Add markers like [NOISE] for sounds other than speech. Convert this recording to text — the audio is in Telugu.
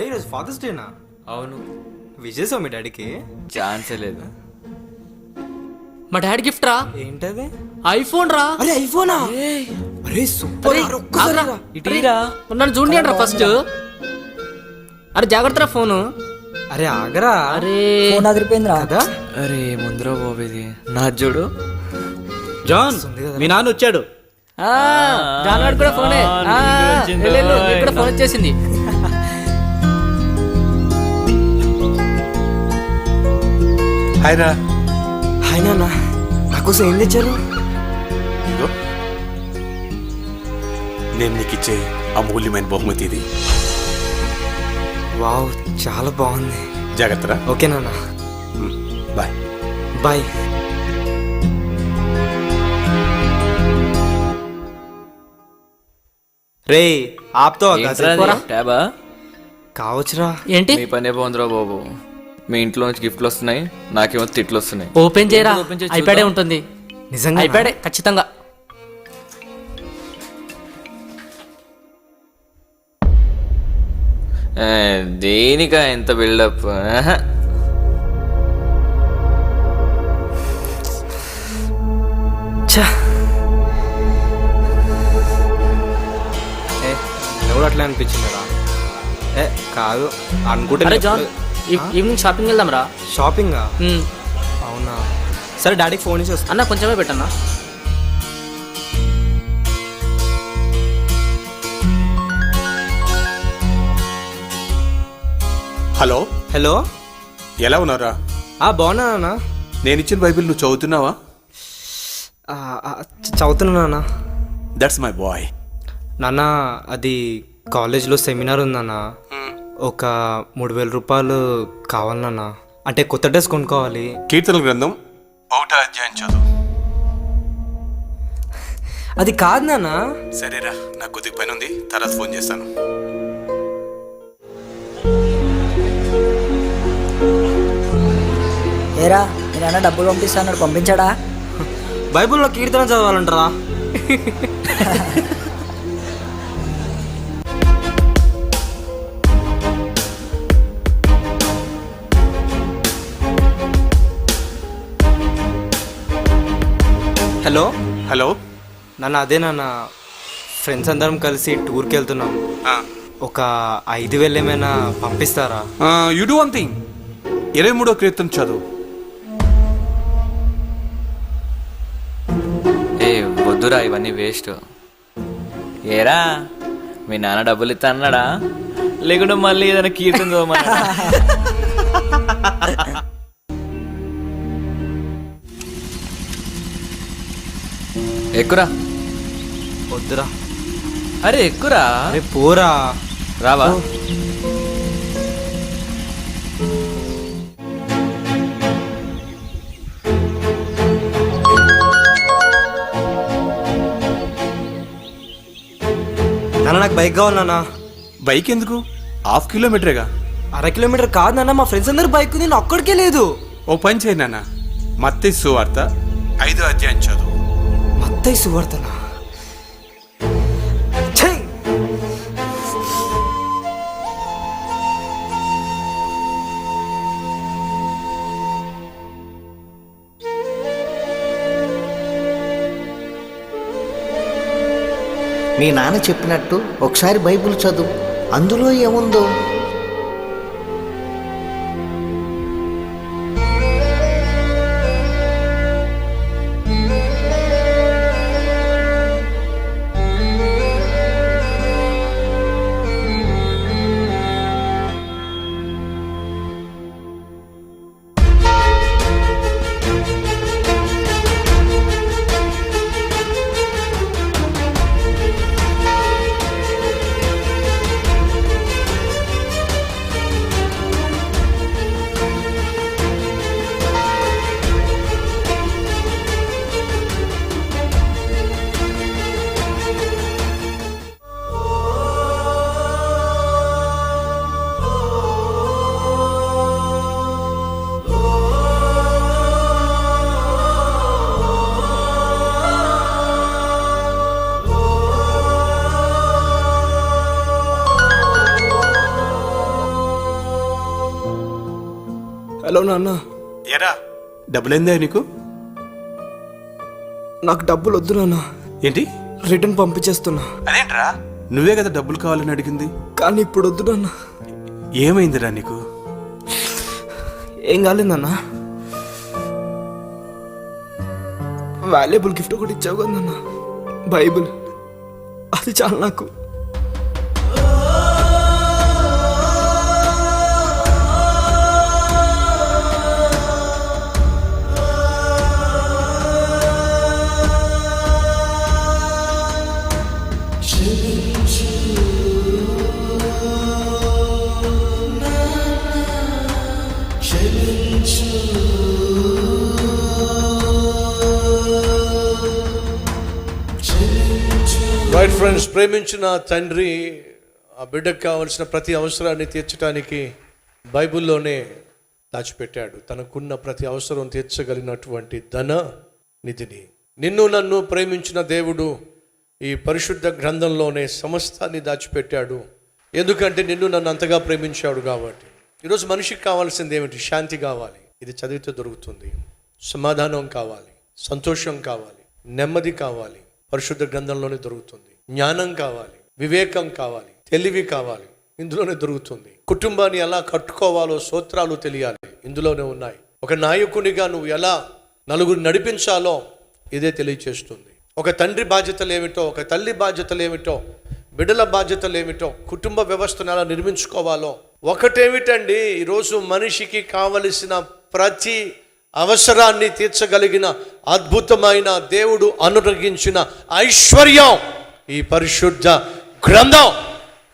రే ఈరోజు ఫాదర్స్ డేనా అవును. విజయసా మీ డాడీకి ఛాన్సే లేదు. మా డాడీ గిఫ్ట్ రా? ఏంటది? ఐఫోన్ రా. అరే ఐఫోనా? అరే సూపర్. ఇటీరా అరే, నన్ను చూడండి రా ఫస్ట్ అరే జాగ్రత్త రా ఫోను? అరే ఆగరా. అరే. ఫోన్ అదిరిపోయిందిరా కదా? అరే ముందర బాబు ఇది నా చూడు. జాన్ మీ నాన్న వచ్చాడు. ఆ, జాన్వాడ్ కూడా ఫోనే. కూడా ఫోన్ వచ్చేసింది. హాయ్ రా హాయ్ నాన్న నాకోసం ఏం తెచ్చారు ఇదిగో నేను నీకు ఇచ్చే అమూల్యమైన బహుమతి ఇది వావ్ చాలా బాగుంది జాగ్రత్తరా ఓకే నాన్న బాయ్ బాయ్ రే ఆప్తో కావచ్చురా ఏంటి? మీ పనే బాగుందిరా బాబు. మీ ఇంట్లో నుంచి గిఫ్ట్లు వస్తున్నాయి నాకేమో తిట్లు వస్తున్నాయి. ఓపెన్ చేయరా? ఓపెన్ చేసి ఐప్యాడే చూద్దాం. ఉంటుంది. నిజంగా ఐప్యాడే ఖచ్చితంగా. ఆ, దేనికా ఎంత బిల్డప్? ఛా. ఏ ఎవడు అట్లా అనిపించిందిరా ఏ కాదు అనుకుంటే అరే జాన్. ఈ- ఈవినింగ్ షాపింగ్ వెళ్దాం రా షాపింగా అవునా. సరే డాడీకి ఫోన్ చేసి వస్తా. అన్న కొంచెమే పెట్టన్నా. హలో? హలో? ఎలా ఉన్నారా ఆ బాగున్నా నాన్న. నేను ఇచ్చిన బైబిల్ నువ్వు చదువుతున్నావా? చదువుతున్నా దట్స్ మై బాయ్ నాన్న అది కాలేజ్లో సెమినార్ ఉందన్న ఒక మూడు వేల రూపాయలు కావాలి నాన్న అంటే కొత్త డ్రెస్ కొనుక్కోవాలి. కీర్తన గ్రంథం ఒకటో అధ్యాయం చదువు. అది కాదు నాన్న. సరేరా నాకు కొద్దిగా పని ఉంది. తర్వాత ఫోన్ చేస్తాను. ఏరా నాన్న డబ్బులు పంపిస్తాడు పంపించాడా? బైబిల్లో కీర్తన చదవాలంటారా. [LAUGHS] హలో? హలో? నాన్న అదే నాన్న. ఫ్రెండ్స్ అందరం కలిసి టూర్కి వెళ్తున్నాం. ఒక ఐదు వేలు ఏమైనా పంపిస్తారా? యు డూ వన్ థింగ్ ఇరవై మూడో కీర్తన చదువు. ఏ వద్దురా ఇవన్నీ వేస్ట్ ఏరా మీ నాన్న డబ్బులు ఇస్తా అన్నాడా లేకుంటే మళ్ళీ ఏదైనా కీర్తన చదవమన్నాడా? [LAUGHS] ఎక్కురా. వద్దురా. అరే ఎక్కురా. అరే పోరా. రావా. నాన్న నాకు బైక్ కావాలి నాన్న. బైక్ ఎందుకు? హాఫ్ కిలోమీటరేగా? అర కిలోమీటర్ కాదు నాన్న మా ఫ్రెండ్స్ అందరు బైక్ నేను ఒక్కడికే లేదు. ఓ పని చేయి నాన్న. మత్తయి సువార్త ఐదో అధ్యాయం చదువు. మత్తయి సువర్తన మీ నాన్న చెప్పినట్టు ఒకసారి బైబిల్ చదువు. అందులో ఏముందో? హలో నాన్న. ఎరా డబ్బులైందా నీకు? నాకు డబ్బులు వద్దు నాన్న. ఏంటి? రిటర్న్ పంపించేస్తున్నా. అదేంట్రా? నువ్వే కదా డబ్బులు కావాలని అడిగింది. కానీ ఇప్పుడు వద్దు నాన్న. ఏమైందిరా నీకు? ఏం కాలేదన్న వాల్యుబుల్ గిఫ్ట్ ఒకటి ఇచ్చావు కదా నాన్న. బైబిల్. అది చాలు నాకు. రైట్ ఫ్రెండ్స్ ప్రేమించిన తండ్రి ఆ బిడ్డకు కావలసిన ప్రతి అవసరాన్ని తీర్చడానికి బైబిల్లోనే దాచిపెట్టాడు. తనకున్న ప్రతి అవసరం తీర్చగలిగినటువంటి ధన నిధిని. నిన్ను నన్ను ప్రేమించిన దేవుడు ఈ పరిశుద్ధ గ్రంథంలోనే సమస్తాన్ని దాచిపెట్టాడు. ఎందుకంటే నిన్ను నన్ను అంతగా ప్రేమించాడు కాబట్టి. ఈరోజు మనిషికి కావాల్సింది ఏమిటి? శాంతి కావాలి. ఇది చదివితే దొరుకుతుంది. సమాధానం కావాలి. సంతోషం కావాలి. నెమ్మది కావాలి. పరిశుద్ధ గ్రంథంలోనే దొరుకుతుంది. జ్ఞానం కావాలి వివేకం కావాలి తెలివి కావాలి ఇందులోనే దొరుకుతుంది. కుటుంబాన్ని ఎలా కట్టుకోవాలో సూత్రాలు తెలియాలి ఇందులోనే ఉన్నాయి. ఒక నాయకునిగా నువ్వు ఎలా నలుగురు నడిపించాలో ఇదే తెలియచేస్తుంది. ఒక తండ్రి బాధ్యతలు ఏమిటో ఒక తల్లి బాధ్యతలు ఏమిటో బిడ్డల బాధ్యతలు ఏమిటో కుటుంబ వ్యవస్థను ఎలా నిర్మించుకోవాలో. ఒకటేమిటండి ఈరోజు మనిషికి కావలసిన ప్రతి అవసరాన్ని తీర్చగలిగిన అద్భుతమైన దేవుడు అనుగ్రహించిన ఐశ్వర్యం. ఈ పరిశుద్ధ గ్రంథం